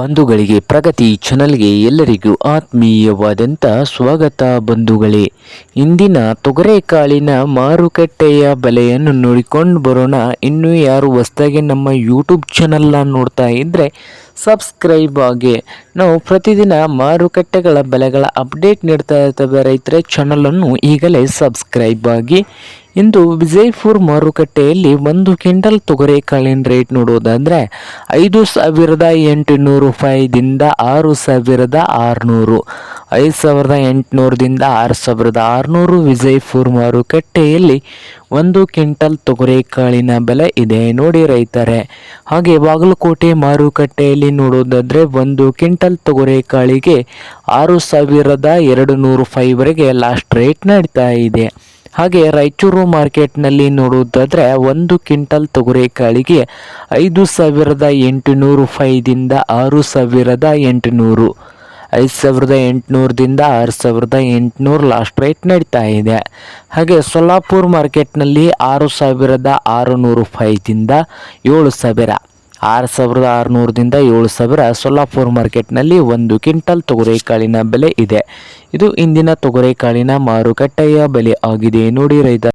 ಬಂಧುಗಳಿಗೆ ಪ್ರಗತಿ ಚಾನಲ್ಗೆ ಎಲ್ಲರಿಗೂ ಆತ್ಮೀಯವಾದಂಥ ಸ್ವಾಗತ ಬಂಧುಗಳೇ. ಇಂದಿನ ತೊಗರೆಕಾಳಿನ ಮಾರುಕಟ್ಟೆಯ ಬೆಲೆಯನ್ನು ನೋಡಿಕೊಂಡು ಬರೋಣ. ಇನ್ನೂ ಯಾರು ಹೊಸದಾಗಿ ನಮ್ಮ ಯೂಟ್ಯೂಬ್ ಚಾನಲ್ನ ನೋಡ್ತಾ ಇದ್ದರೆ ಸಬ್ಸ್ಕ್ರೈಬ್ ಆಗಿ. ನಾವು ಪ್ರತಿದಿನ ಮಾರುಕಟ್ಟೆಗಳ ಬೆಲೆಗಳ ಅಪ್ಡೇಟ್ ನೀಡ್ತಾ ಇರ್ತೇವೆ ರೈತರೆ ಚಾನಲನ್ನು ಈಗಲೇ ಸಬ್ಸ್ಕ್ರೈಬ್ ಆಗಿ. ಇಂದು ವಿಜಯಪುರ್ ಮಾರುಕಟ್ಟೆಯಲ್ಲಿ ಒಂದು ಕ್ವಿಂಟಲ್ ತೊಗರೆಕಾಳಿನ ರೇಟ್ ನೋಡೋದಾದರೆ ಐದು ಸಾವಿರದ ಎಂಟುನೂರು ರೂಪಾಯಿದಿಂದ ಆರು ಸಾವಿರದ ಆರುನೂರು. ಐದು ಸಾವಿರದ ಎಂಟುನೂರದಿಂದ ಆರು ಸಾವಿರದ ಆರುನೂರು ವಿಜಯಪುರ್ ಮಾರುಕಟ್ಟೆಯಲ್ಲಿ ಒಂದು ಕ್ವಿಂಟಲ್ ತೊಗರೆಕಾಳಿನ ಬೆಲೆ ಇದೆ ನೋಡಿ ರೈತರೆ. ಹಾಗೆ ಬಾಗಲಕೋಟೆ ಮಾರುಕಟ್ಟೆಯಲ್ಲಿ ನೋಡೋದಾದರೆ ಒಂದು ಕ್ವಿಂಟಲ್ ತೊಗರಿಕಾಳಿಗೆ ಆರು ಸಾವಿರದ ಎರಡು ನೂರು ರೂಪಾಯಿವರೆಗೆ ಲಾಸ್ಟ್ ರೇಟ್ ನಡೀತಾ ಇದೆ. ಹಾಗೆ ರಾಯಚೂರು ಮಾರ್ಕೆಟ್ನಲ್ಲಿ ನೋಡುವುದಾದರೆ ಒಂದು ಕ್ವಿಂಟಲ್ ತೊಗರಿಕಾಳಿಗೆ ಐದು ಸಾವಿರದ ಎಂಟುನೂರು ರೂಪಾಯಿದಿಂದ ಆರು ಸಾವಿರದ ಎಂಟುನೂರು. ಐದು ಸಾವಿರದ ಎಂಟುನೂರದಿಂದ ಆರು ಸಾವಿರದ ಎಂಟುನೂರು ಲಾಸ್ಟ್ ರೇಟ್ ನಡೀತಾ ಇದೆ. ಹಾಗೆ ಸೊಲ್ಲಾಪುರ್ ಮಾರ್ಕೆಟ್ನಲ್ಲಿ ಆರು ಸಾವಿರದ ಆರುನೂರು ಫೈದಿಂದ ಏಳು ಸಾವಿರ. ಆರು ಸಾವಿರದ ಆರುನೂರದಿಂದ ಏಳು ಸಾವಿರ ಸೊಲ್ಲಾಪುರ್ ಮಾರ್ಕೆಟ್ನಲ್ಲಿ ಒಂದು ಕ್ವಿಂಟಲ್ ತೊಗರೆಕಾಳಿನ ಬೆಲೆ ಇದೆ. ಇದು ಇಂದಿನ ತೊಗರೆಕಾಳಿನ ಮಾರುಕಟ್ಟೆಯ ಬೆಲೆ ಆಗಿದೆ. ನೋಡಿ ರೈತ